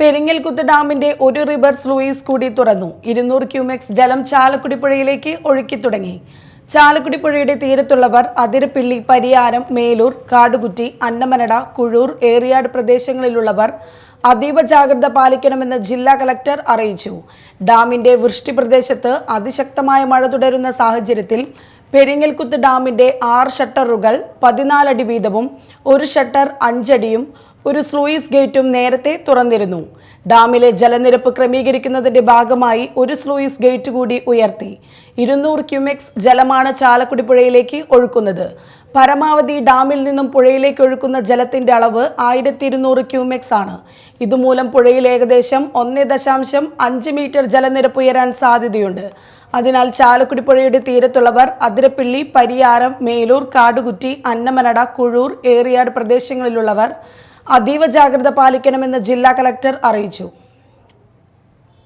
പെരിങ്ങൽകുത്ത് ഡാമിന്റെ ഒരു river sluice കൂടി തുറന്നു. ഇരുന്നൂറ് ക്യൂമെക്സ് ജലം ചാലക്കുടി പുഴയിലേക്ക് ഒഴുക്കി തുടങ്ങി ചാലക്കുടി പുഴയുടെ തീരത്തുള്ളവർ അതിരപ്പിള്ളി പരിയാരം മേലൂർ കാടുകുറ്റി അന്നമനട കുഴൂർ ഏറിയാട് പ്രദേശങ്ങളിലുള്ളവർ അതീവ ജാഗ്രത പാലിക്കണമെന്ന് ജില്ലാ കലക്ടർ അറിയിച്ചു. ഡാമിന്റെ വൃഷ്ടി പ്രദേശത്ത് അതിശക്തമായ മഴ തുടരുന്ന സാഹചര്യത്തിൽ പെരിങ്ങൽകുത്ത് ഡാമിന്റെ ആറ് ഷട്ടറുകൾ പതിനാലടി വീതവും ഒരു ഷട്ടർ അഞ്ചടിയും ഒരു സ്ലൂയിസ് ഗേറ്റും നേരത്തെ തുറന്നിരുന്നു. ഡാമിലെ ജലനിരപ്പ് ക്രമീകരിക്കുന്നതിന്റെ ഭാഗമായി ഒരു സ്ലൂയിസ് ഗേറ്റ് കൂടി ഉയർത്തി. ഇരുന്നൂറ് ക്യൂമെക്സ് ജലമാണ് ചാലക്കുടി പുഴയിലേക്ക് ഒഴുക്കുന്നത്. പരമാവധി ഡാമിൽ നിന്നും പുഴയിലേക്ക് ഒഴുക്കുന്ന ജലത്തിന്റെ അളവ് ആയിരത്തി ഇരുന്നൂറ് ക്യൂമെക്സ് ആണ്. ഇതുമൂലം പുഴയിൽ ഏകദേശം ഒന്ന് ദശാംശം അഞ്ച് മീറ്റർ ജലനിരപ്പ് ഉയരാൻ സാധ്യതയുണ്ട്. അതിനാൽ ചാലക്കുടി പുഴയുടെ തീരത്തുള്ളവർ അതിരപ്പിള്ളി പരിയാരം മേലൂർ കാടുകുറ്റി അന്നമനട കുഴൂർ ഏറിയാട് പ്രദേശങ്ങളിലുള്ളവർ അതീവ ജാഗ്രത പാലിക്കണമെന്ന് ജില്ലാ കലക്ടർ അറിയിച്ചു